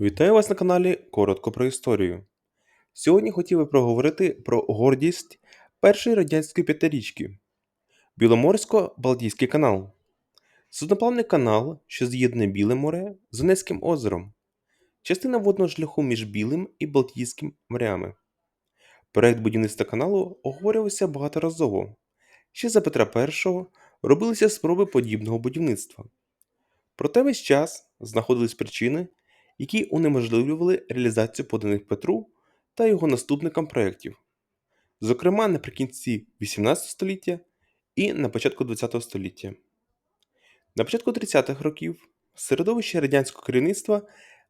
Вітаю вас на каналі Коротко про історію. Сьогодні хотів би проговорити про гордість першої радянської п'ятирічки Біломорсько-Балтійський канал. Судноплавний канал, що з'єднує Біле море з Онецьким озером, частина водного шляху між Білим і Балтійським морями. Проект будівництва каналу оговорювався багаторазово. Ще за Петра І робилися спроби подібного будівництва. Проте весь час знаходились причини, які унеможливлювали реалізацію поданих Петру та його наступникам проєктів, зокрема наприкінці 18 століття і на початку 20 століття. На початку 30-х років в середовищі радянського керівництва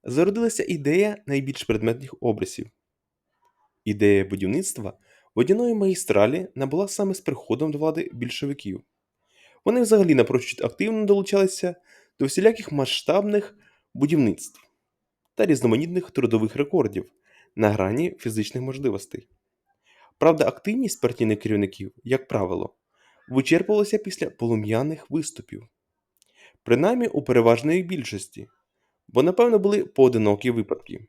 зародилася ідея найбільш предметних образів. Ідея будівництва водяної магістралі набула саме з приходом до влади більшовиків. Вони взагалі напрочуд активно долучалися до всіляких масштабних будівництв та різноманітних трудових рекордів на грані фізичних можливостей. Правда, активність партійних керівників, як правило, вичерпувалася після полум'яних виступів, принаймні у переважної більшості, бо, напевно, були поодинокі випадки.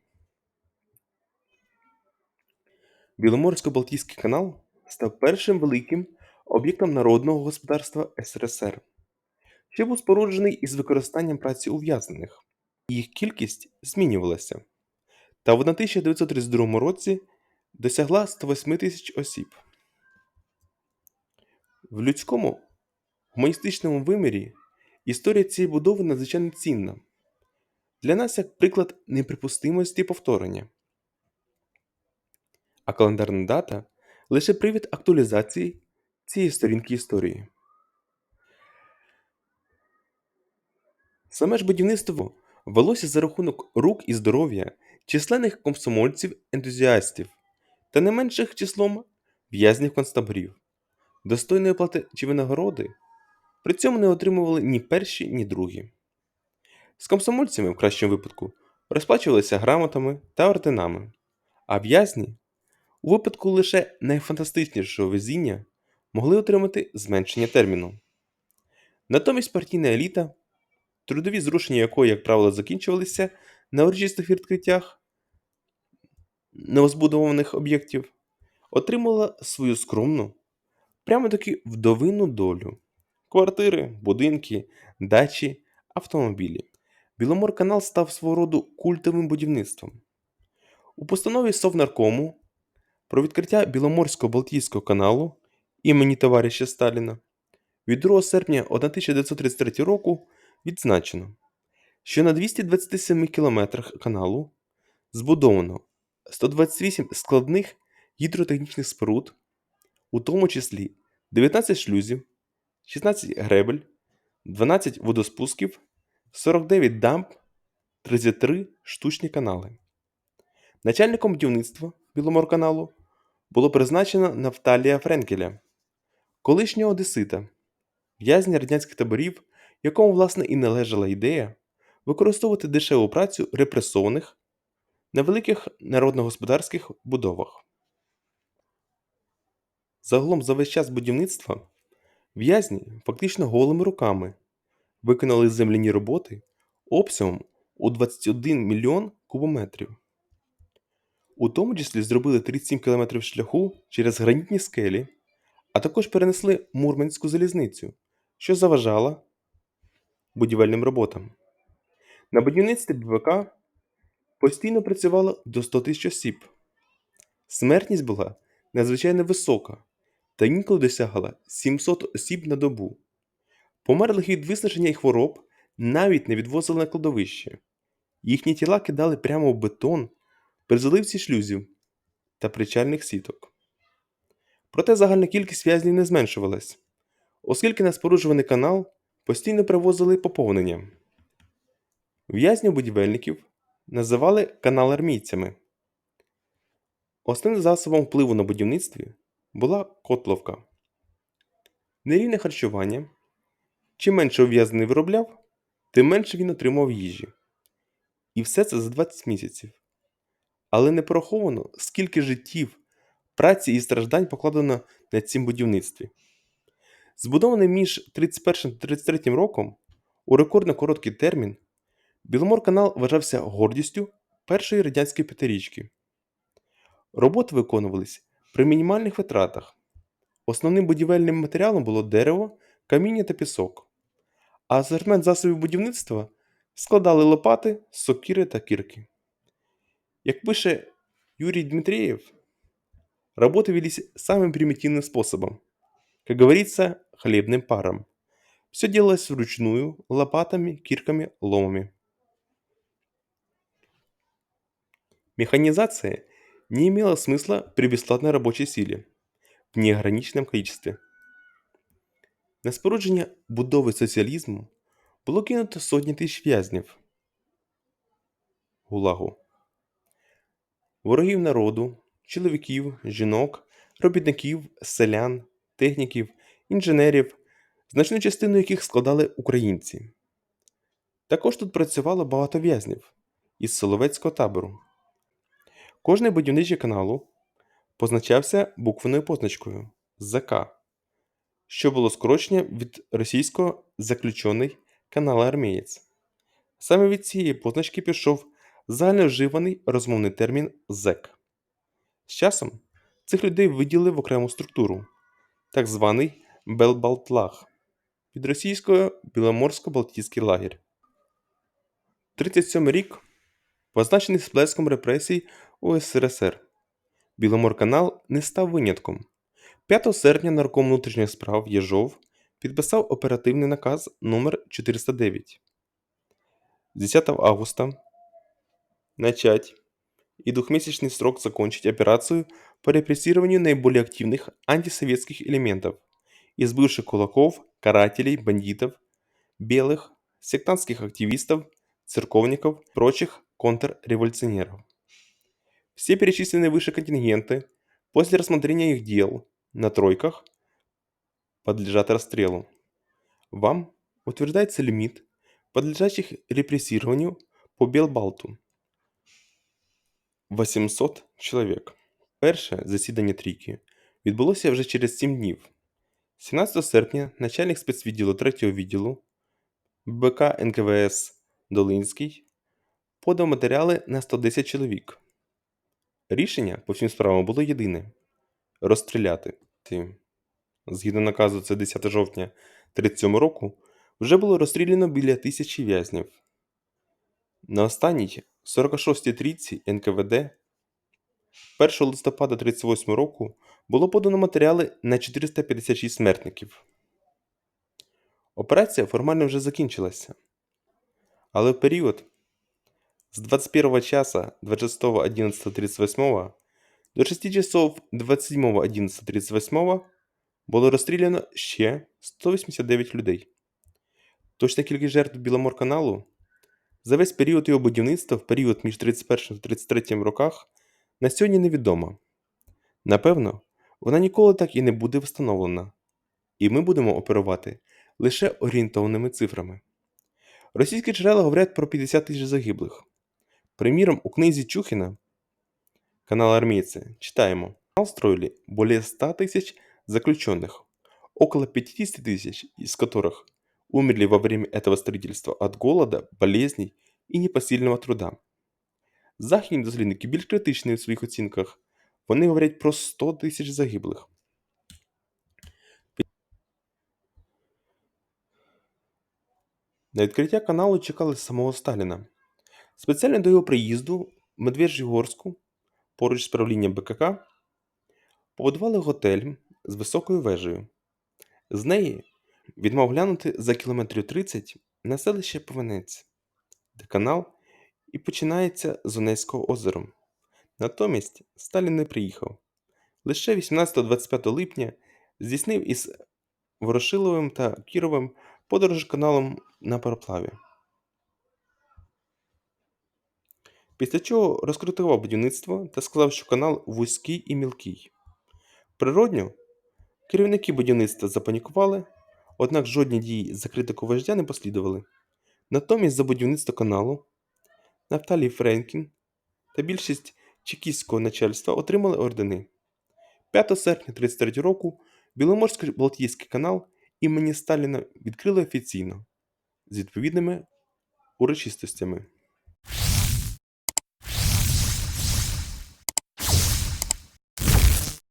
Біломорсько-Балтійський канал став першим великим об'єктом народного господарства СРСР, що був споруджений із використанням праці ув'язнених. Їх кількість змінювалася, та в 1932 році досягла 108 тисяч осіб. В людському гуманістичному вимірі історія цієї будови надзвичайно цінна для нас як приклад неприпустимості повторення, а календарна дата лише привід актуалізації цієї сторінки історії. Саме ж будівництво велося за рахунок рук і здоров'я численних комсомольців-ентузіастів та не менших числом в'язнів концтаборів. Достойної плати чи винагороди при цьому не отримували ні перші, ні другі. З комсомольцями, в кращому випадку, розплачувалися грамотами та орденами, а в'язні у випадку лише найфантастичнішого везіння могли отримати зменшення терміну. Натомість партійна еліта трудові зрушення якої, як правило, закінчувалися на урочистих відкриттях новозбудованих об'єктів, отримала свою скромну, прямо таки вдовинну долю квартири, будинки, дачі, автомобілі. Біломорканал став свого роду культовим будівництвом. У постанові Совнаркому про відкриття Біломорсько-Балтійського каналу імені товариша Сталіна від 2 серпня 1933 року відзначено, що на 227 кілометрах каналу збудовано 128 складних гідротехнічних споруд, у тому числі 19 шлюзів, 16 гребель, 12 водоспусків, 49 дамб, 33 штучні канали. Начальником будівництва Біломорканалу було призначено Нафталія Френкеля, колишнього одесита, в'язня радянських таборів якому, власне, і належала ідея використовувати дешеву працю репресованих на великих народно-господарських будовах. Загалом за весь час будівництва в'язні фактично голими руками виконали земляні роботи обсягом у 21 мільйон кубометрів. У тому числі зробили 37 км шляху через гранітні скелі, а також перенесли Мурманську залізницю, що заважала будівельним роботам. На будівництві БВК постійно працювало до 100 тисяч осіб. Смертність була надзвичайно висока та інколи досягала 700 осіб на добу. Померлих від виснаження і хвороб навіть не відвозили на кладовище. Їхні тіла кидали прямо в бетон при заливці шлюзів та причальних сіток. Проте загальна кількість в'язнів не зменшувалась, оскільки на споруджуваний канал постійно привозили поповнення. В'язнів будівельників називали каналармійцями. Основним засобом впливу на будівництві була котловка. Нерівне харчування. Чим менше ув'язнений виробляв, тим менше він отримав їжі. І все це за 20 місяців. Але не пораховано, скільки життів, праці і страждань покладено на цім будівництві. Збудований між 31 та 33 роком у рекордно короткий термін, Біломорканал вважався гордістю першої радянської п'ятирічки. Роботи виконувались при мінімальних витратах. Основним будівельним матеріалом було дерево, каміння та пісок, а асортимент засобів будівництва складали лопати, сокири та кірки. Як пише Юрий Дмитриев, работы велись самым примитивным способом. Как говорится, хлебным паром. Все делалось вручную, лопатами, кирками, ломами. Механизация не имела смысла при бесплатной рабочей силе в неограниченном количестве. На спорудження будови соціалізму було кинуто сотні тисяч в'язнів ГУЛАГу. Ворогів народу, чоловіків, жінок, робітників, селян, техніків, інженерів, значну частину яких складали українці. Також тут працювало багато в'язнів із Соловецького табору. Кожний будівничий каналу позначався буквеною позначкою ЗК, що було скорочення від російського заключений канал армієць. Саме від цієї позначки пішов загальновживаний розмовний термін ЗЕК. З часом цих людей виділили в окрему структуру, так званий Белбалтлаг від російського Біломорсько-Балтійський лагерь. 37 рік позначений сплеском репресій у СРСР. Біломорканал не став винятком. 5 серпня нарком внутрішніх справ Єжов підписав оперативний наказ номер 409 10 августа начать и двухмесячный срок закончить операцию по репрессированию наиболее активных антисоветских элементов из бывших кулаков, карателей, бандитов, белых, сектантских активистов, церковников и прочих контрреволюционеров. Все перечисленные выше контингенты после рассмотрения их дел на тройках подлежат расстрелу. Вам утверждается лимит подлежащих репрессированию по Белбалту 800 чоловік. Перше засідання трійки відбулося вже через 7 днів. 17 серпня начальник спецвідділу 3 відділу БК НКВС Долинський подав матеріали на 110 чоловік. Рішення по всім справам було єдине розстріляти. Згідно наказу, це 10 жовтня 1937 року, вже було розстріляно біля тисячі в'язнів. На останній 46-й трійці НКВД 1 листопада 1938 року було подано матеріали на 456 смертників. Операція формально вже закінчилася. Але в період з 21 часа 26.11.38 до 6 часов 27.11.38 було розстріляно ще 189 людей. Точна кількість жертв Біломорканалу за весь період його будівництва в період між 31 та 33 роках на сьогодні невідома. Напевно, вона ніколи так і не буде встановлена, і ми будемо оперувати лише орієнтовними цифрами. Російські джерела говорять про 50 тисяч загиблих. Приміром, у книзі Чухіна канал Армейцы читаємо: канал строили более 100 тысяч заключенных, около 50 тысяч из которых умерли во время этого строительства от голода, болезней і непосильного труда. Західні дослідники більш критичні у своїх оцінках. Вони говорять про 100 тисяч загиблих. На відкриття каналу чекали самого Сталіна. Спеціально до його приїзду в Медвеж'їгорську, поруч з правлінням БКК, побудували готель з високою вежею. З неї він мав глянути за кілометрів 30 на селище Повенець, де канал і починається з Онецького озером. Натомість Сталін не приїхав. Лише 18-25 липня здійснив із Ворошиловим та Кіровим подорож каналом на пароплаві. Після чого розкритував будівництво та сказав, що канал вузький і мілкий. Природньо, керівники будівництва запанікували, однак жодні дії за критику вождя не послідували. Натомість за будівництво каналу Нафталій Френкін та більшість чекістського начальства отримали ордени. 5 серпня 1933 року Біломорсько-Балтійський канал імені Сталіна відкрили офіційно з відповідними урочистостями.